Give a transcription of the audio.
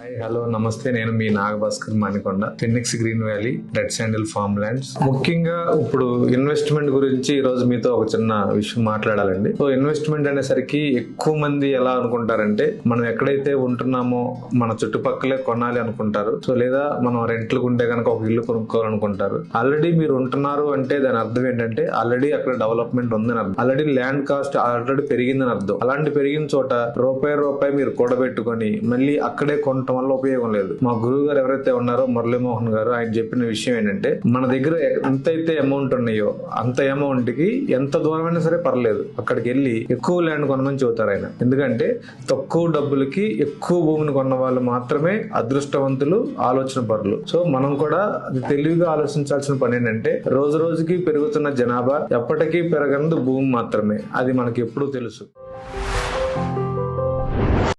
Hi hello నమస్తే. నేను మీ Nagabhaskar Manikonda Phoenix green valley red sandal farm lands ముఖ్యంగా ఇప్పుడు ఇన్వెస్ట్మెంట్ గురించి ఈ రోజు మీతో ఒక చిన్న విషయం మాట్లాడాలండి. సో ఇన్వెస్ట్మెంట్ అనేసరికి ఎక్కువ మంది ఎలా అనుకుంటారంటే మనం ఎక్కడైతే ఉంటున్నామో మన చుట్టుపక్కలే కొనాలి అనుకుంటారు. సో లేదా మనం రెంట్లకు ఉంటే కనుక ఒక ఇల్లు కొనుక్కోవాలనుకుంటారు. ఆల్రెడీ మీరు ఉంటున్నారు అంటే దాని అర్థం ఏంటంటే ఆల్రెడీ అక్కడ డెవలప్మెంట్ ఉందని అర్థం. ఆల్రెడీ ల్యాండ్ కాస్ట్ ఆల్రెడీ పెరిగిందని అర్థం. అలాంటి పెరిగిన చోట రూపాయి రూపాయి మీరు కూడబెట్టుకొని మళ్ళీ అక్కడే ఉండటం వల్ల ఉపయోగం లేదు. మా గురువు గారు ఎవరైతే ఉన్నారో మురళీమోహన్ గారు ఆయన చెప్పిన విషయం ఏంటంటే మన దగ్గర ఎంతైతే అమౌంట్ ఉన్నాయో అంత అమౌంట్కి ఎంత దూరమైనా సరే పర్లేదు. అక్కడికి వెళ్ళి ఎక్కువ ల్యాండ్ కొనమని చెబుతారు ఆయన. ఎందుకంటే తక్కువ డబ్బులకి ఎక్కువ భూమిని కొన్న వాళ్ళు మాత్రమే అదృష్టవంతులు ఆలోచన పరులు. సో మనం కూడా అది తెలివిగా ఆలోచించాల్సిన పని ఏంటంటే రోజు రోజుకి పెరుగుతున్న జనాభా ఎప్పటికీ పెరగనిది భూమి మాత్రమే. అది మనకి ఎప్పుడూ తెలుసు.